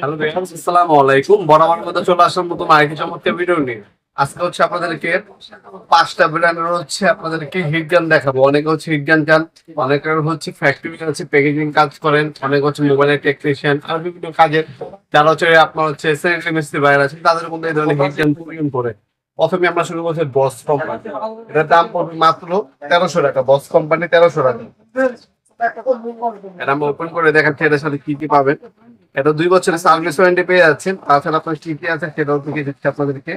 Hello বরাবর চলে আজকে হচ্ছে আপনাদেরকে পাঁচটা হচ্ছে আপনাদেরকে দেখাবো। অনেকে হচ্ছে অনেকের হচ্ছে ফ্যাক্টরি প্যাকেজিং কাজ করেন, অনেক হচ্ছে মোবাইলের টেকনিশিয়ান আর হচ্ছে আপনার হচ্ছে তাদের মধ্যে এই ধরনের প্রথমে আমরা শুরু করছি বস কোম্পানি এটার দাম পড়বে মাত্র তেরোশো টাকা। বস কোম্পানি তেরোশো টাকা। এটা আমরা ওপেন করে দেখাচ্ছি, এটার সাথে কি কি পাবেন। এটা দুই বছরের সার্ভিস ওয়ারেন্টি পেয়ে যাচ্ছেন। তাছাড়া আপনার কি আছে সেটাও থেকে দিচ্ছি আপনাদেরকে।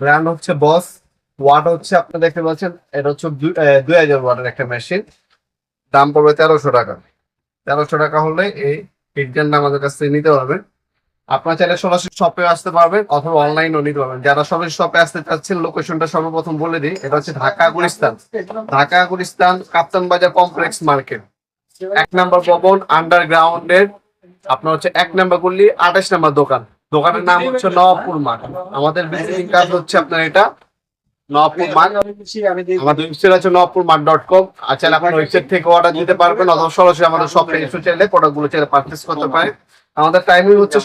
ব্র্যান্ড হচ্ছে বস ওয়াট হচ্ছে আপনি দেখতে পাচ্ছেন এটা হচ্ছে দুই- দুই হাজার ওয়াটের একটা মেশিন দাম পড়বে তেরোশো টাকা। তেরোশো টাকা হলে এই হিটগানটা আমাদের কাছ থেকে নিতে পারবেন। আপনার চাইলে সরাসরি শপে আসতে পারবেন অথবা অনলাইনও নিতে পারবেন। যারা সরাসরি শপে আসতে চাচ্ছেন লোকেশনটা সর্বপ্রথম বলে দিই এটা হচ্ছে ঢাকা গুলিস্তান ঢাকা গুলিস্তান কাপ্তান বাজার কমপ্লেক্স মার্কেট এক নাম্বার ভবন আন্ডারগ্রাউন্ডের আপনার হচ্ছে এক নাম্বার গুলি, আঠাশ নাম্বার দোকান। দোকানের নাম হচ্ছে নবপুর মাঠ। আমাদের ভিজিটিং কার্ড হচ্ছে আপনার এটা, নবাবপুর মাঠ। আমাদের মাঠ ডট কম আর ওয়েবসাইট থেকে অর্ডার দিতে পারবেন সরাসরি আমাদের এসে চাইলে করতে আমাদের টাইমিং হচ্ছে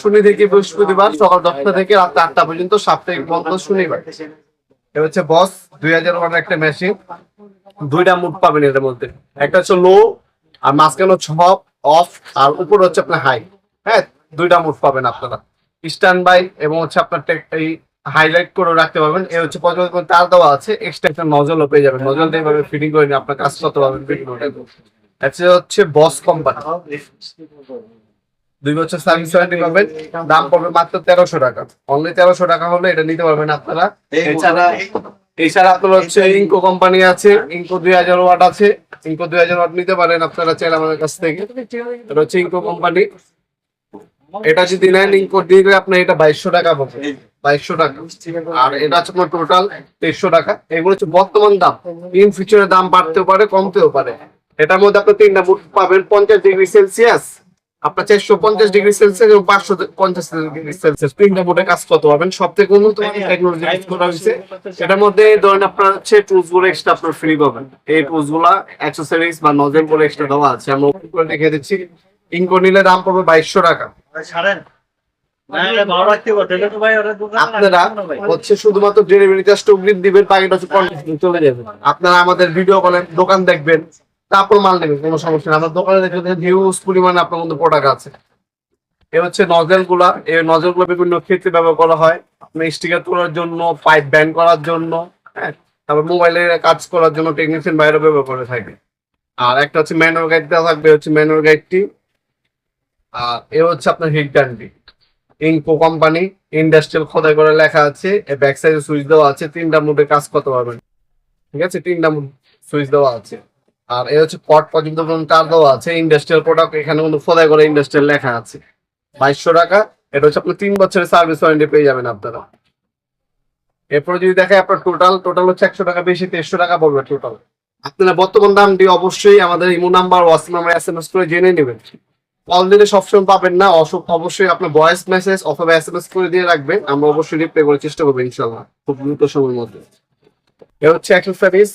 বৃহস্পতিবার, সকাল দশটা থেকে রাত আটটা পর্যন্ত, সাপ্তাহিক বন্ধ শনিবার। এ হচ্ছে বস দুই হাজার একটা মেশিন দুইটা মুড পাবেন এর মধ্যে। একটা হচ্ছে লো আর মাঝখানে হচ্ছে অফ অফ আর উপরে হচ্ছে আপনার হাই হ্যাঁ দুইটা মুড পাবেন আপনারা। স্ট্যান্ড বাই এবং হচ্ছে আপনার এই হাইলাইট করে রাখতে পারবেন। এ হচ্ছে পর্যন্ত তার দেওয়া আছে। এক্সট্রা একটা নজলও পেয়ে যাবেন। নজল দিয়ে এভাবে ফিটিং করে নিয়ে আপনার কাজ করতে পারবেন হচ্ছে বস কোম্পানি দুই বছর সার্ভিস ওয়ারেন্টি পাবেন। দাম পড়বে মাত্র তেরোশো টাকা। অনলি তেরোশো টাকা হলে এটা নিতে পারবেন আপনারা। এছাড়া এছাড়া আপনার হচ্ছে ইনকো কোম্পানি আছে ইনকো দুই হাজার ওয়াট আছে। ইনকো দুই হাজার ওয়াট নিতে পারেন আপনারা চাইলে আমাদের কাছ থেকে। এটা হচ্ছে ইনকো কোম্পানি এটা যদি নেন দিয়ে দিলে আপনার এটা বাইশশো টাকা পড়বে বাইশশো টাকা। আর এটা হচ্ছে আপনার টোটাল তেইশশো টাকা। এগুলো হচ্ছে বর্তমান দাম। ইন ফিউচারের দাম বাড়তেও পারে কমতেও পারে। এটার মধ্যে আপনি তিনটা বুট পাবেন পঞ্চাশ ডিগ্রি সেলসিয়াস আপনার চারশো পঞ্চাশ ডিগ্রি সেলসিয়াস এবং পাঁচশো পঞ্চাশ ডিগ্রি সেলসিয়াস তিনটা বুটে কাজ করতে পারবেন। সব থেকে উন্নত টেকনোলজি ইউজ করা হয়েছে। এটার মধ্যে ধরেন আপনার হচ্ছে টুলসগুলো এক্সট্রা আপনার ফ্রি পাবেন। এই টুলসগুলা অ্যাক্সেসরিজ বা নজেলগুলো এক্সট্রা দেওয়া আছে। আমরা ওপেন করে দেখে দিচ্ছি। ইনকো নিলে দাম পড়বে বাইশশো টাকা। আপনারা হচ্ছে শুধুমাত্র ডেলিভারি চার্জ অগ্রিম দিবেন বাকিটা হচ্ছে কন্টিনিউ চলে যাবে আপনারা আমাদের ভিডিও কলে দোকান দেখবেন। তারপর মাল নেবেন, কোনো সমস্যা নেই। আমাদের দোকানে দেখবেন হিউজ পরিমাণে আপনার মধ্যে প্রোডাক্ট আছে। এ হচ্ছে নজেলগুলা এই নজেলগুলো বিভিন্ন ক্ষেত্রে ব্যবহার করা হয়। আপনার স্টিকার তোলার জন্য পাইপ ব্যান করার জন্য হ্যাঁ? তারপর মোবাইলে কাজ করার জন্য টেকনিশিয়ান বাইরে ব্যবহার করে থাকে। আর একটা হচ্ছে ম্যানুয়াল গাইড দেওয়া থাকবে হচ্ছে ম্যানুয়াল গাইডটি আর এ হচ্ছে আপনার হিট গানটি ইনকো কোম্পানি ইন্ডাস্ট্রিয়াল খোদাই করে লেখা আছে। এর ব্যাক সাইডে সুইচ দেওয়া আছে। তিনটা মুডে কাজ করতে পারবেন। ঠিক আছে? তিনটা সুইচ দেওয়া আছে। আর এ হচ্ছে পট পর্যন্ত তার দেওয়া আছে ইন্ডাস্ট্রিয়াল প্রোডাক্ট এখানে কিন্তু খোদাই করে ইন্ডাস্ট্রিয়াল লেখা আছে। বাইশশো টাকা, এটা হচ্ছে আপনার তিন বছরের সার্ভিস ওয়ারেন্টি পেয়ে যাবেন আপনারা। এরপরে যদি দেখে আপনার টোটাল টোটাল হচ্ছে একশো টাকা, বেশি দেড়শো টাকা পড়বে টোটাল আপনারা বর্তমান দামটি অবশ্যই আমাদের imo number WhatsApp number S M S করে জেনে নেবেন। কল দিলে সবসময় পাবেন না, অসুখ অবশ্যই আপনার ভয়েস মেসেজ অথবা এস এম এস করে দিয়ে রাখবেন। আমরা অবশ্যই রিপ্লাই করার চেষ্টা করব ইনশাল্লাহ খুব দ্রুত সময়ের মধ্যে। এ হচ্ছে অ্যাক্সেসরিজ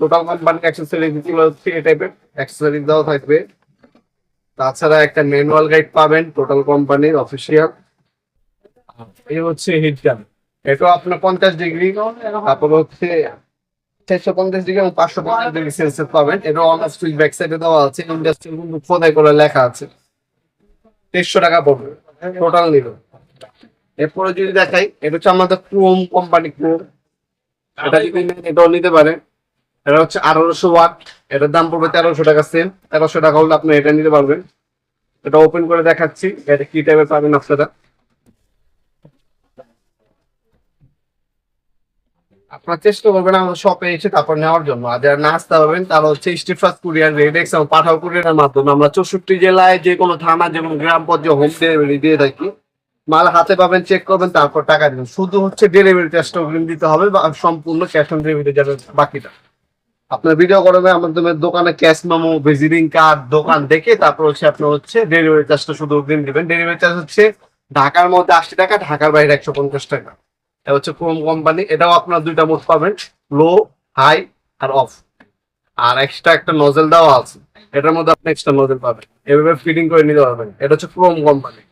টোটাল কোম্পানির অ্যাক্সেসরিজগুলো এই টাইপের অ্যাক্সেসরিজ দেওয়া থাকবে। তাছাড়া একটা ম্যানুয়াল গাইড পাবেন টোটাল কোম্পানির অফিসিয়াল এই হচ্ছে হিট গান এটা আপনার পঞ্চাশ ডিগ্রি তারপর হচ্ছে চারশো পঞ্চাশ ডিগ্রি এবং পাঁচশো পঞ্চাশ ডিগ্রি সেলসিয়াস পাবেন। এটা অন সুইচ ব্যাক সাইডে দেওয়া আছে। ইন্ডাস্ট্রিয়াল কিন্তু খোদাই করে লেখা আছে। দেড়শো টাকা পড়বে। টোটাল নিল। এরপরে যদি দেখাই, এটা হচ্ছে আমাদের ক্রোম কোম্পানি ক্রোম এটা যদি এটাও নিতে পারে এটা হচ্ছে আঠারোশো ওয়াট, এটার দাম পড়বে তেরোশো টাকা সেম। তেরোশো টাকা হলে আপনি এটা নিতে পারবেন। এটা ওপেন করে দেখাচ্ছি, এটা কি টাইপের পাবেন আপনারা? আপনার চেষ্টা করবেন আমাদের শপে এসে তারপর নেওয়ার জন্য। আর যারা না আসতে পারবেন তারা হচ্ছে স্টিফাস কুরিয়ার রেডেক্স এবং পাঠাও কুরিয়ারের মাধ্যমে আমরা চৌষট্টি জেলায় যে কোনো থানা যেমন গ্রাম পর্যায়ে হোম ডেলিভারি দিয়ে থাকি। মাল হাতে পাবেন চেক করবেন, তারপর টাকা দিবেন। শুধু হচ্ছে ডেলিভারি অগ্রিম দিতে হবে বা সম্পূর্ণ ক্যাশ অন ডেলিভারি যাবে বাকিটা। আপনার ভিডিও করবে আমাদের দোকানে ক্যাশ মেমো ভিজিটিং কার্ড দোকান দেখে তারপর হচ্ছে আপনার হচ্ছে ডেলিভারি চার্জটা শুধু অগ্রিম দেবেন। ডেলিভারি চার্জ হচ্ছে ঢাকার মধ্যে আশি টাকা, ঢাকার বাইরে একশো পঞ্চাশ টাকা। এটা হচ্ছে ক্রোম কোম্পানি এটাও আপনার দুইটা মোড পাবেন লো হাই আর অফ আর এক্সট্রা একটা নজেল দেওয়া আছে, এটার মধ্যে আপনি এক্সট্রা নজেল পাবেন। এভাবে ফিটিং করে নিতে পারবেন। এটা হচ্ছে ক্রোম কোম্পানি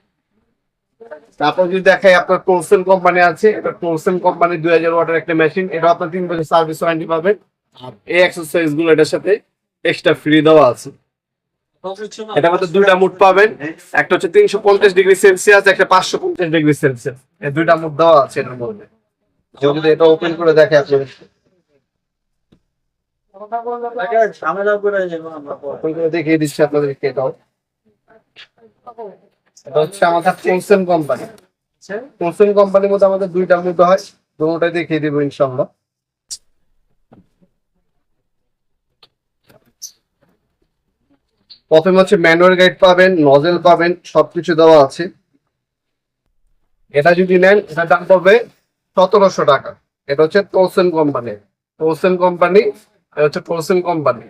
তারপর যদি দেখাই আপনার টোলসেন কোম্পানি আছে, এটা টোলসেন কোম্পানি দুই হাজার ওয়াটের একটা মেশিন এটা আপনার তিন বছর সার্ভিস ওয়ারেন্টি পাবেন। এই এক্সারসাইজগুলো এটার সাথে এক্সট্রা ফ্রি দেওয়া আছে। এটা মধ্যে দুইটা মুড পাবেন। একটা হচ্ছে তিনশো পঞ্চাশ ডিগ্রি সেলসিয়াস, একটা পাঁচশো পঞ্চাশ ডিগ্রি সেলসিয়াস। এই দুইটা মুড দেওয়া আছে এটার মধ্যে। যদি এটা ওপেন করে দেখে করে দেখিয়ে দিচ্ছি আপনাদেরকে এটাও। এটা হচ্ছে আমাদের কোম্পানি কোম্পানির মধ্যে আমাদের দুইটা মুড হয়। দুটোটাই দেখিয়ে দিব ইনশাল্লাহ প্রথমে হচ্ছে ম্যানুয়াল গাইড পাবেন, নজেল পাবেন, সবকিছু দেওয়া আছে। এটা যদি নেন, এটার দাম পড়বে সতেরোশো টাকা। এটা হচ্ছে টোলসেন কোম্পানি টোলসেন কোম্পানি এটা হচ্ছে টোলসেন কোম্পানি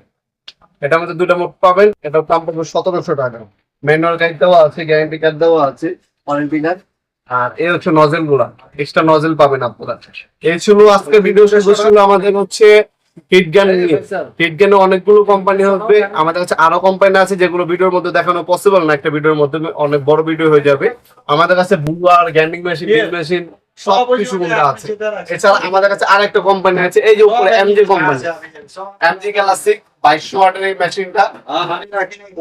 এটা মধ্যে দুটো মোট পাবেন, এটার দাম পড়বে সতেরোশো টাকা। ম্যানুয়াল গাইড দেওয়া আছে, গ্যারান্টি কার্ড দেওয়া আছে ওয়ারেন্টি কার্ড আর এই হচ্ছে নজেলগুলা এক্সট্রা নজেল পাবেন আপনারা। এই ছিল আজকে ভিডিও। শেষ ছিল আমাদের হচ্ছে হিট গান নিয়ে। হিট গানে অনেকগুলো কোম্পানি হবে। আমাদের কাছে আরও কোম্পানি আছে যেগুলো ভিডিওর মধ্যে দেখানো পসিবল না। একটা ভিডিওর মধ্যে অনেক বড় ভিডিও হয়ে যাবে। আমাদের কাছে বুয়ার গ্যান্ডিং মেশিন মেশিন সব কিছু আছে। এছাড়া আমাদের কাছে আরেকটা কোম্পানি আছে। এই যে উপরে এমজি কোম্পানি এমজি গ্যালাক্সি বাইশশো ওয়াটের এই মেশিনটা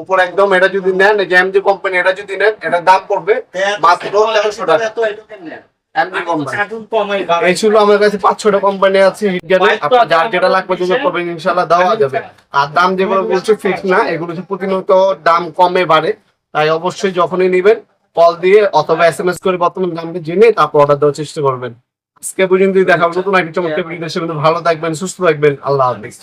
উপর একদম এটা যদি নেন এই যে এমজি কোম্পানি এটা যদি নেন এটার দাম পড়বে মাত্র তেরোশো টাকা। এই ছিল আমার কাছে পাঁচ ছটা কোম্পানি আছে আপনার যার যেটা লাগবে তুমি করবেন ইনশাল্লাহ দেওয়া যাবে। আর দাম যেগুলো বলছে ফিক্স না এগুলো প্রতিনিয়ত দাম কমে বাড়ে। তাই অবশ্যই যখনই নিবেন কল দিয়ে অথবা এস এম এস করে বর্তমান দামটা জেনে তারপর অর্ডার দেওয়ার চেষ্টা করবেন। আজকে পর্যন্ত দেখাবো নতুন একটি চমৎকার ভালো থাকবেন সুস্থ থাকবেন। আল্লাহ হাফিজ।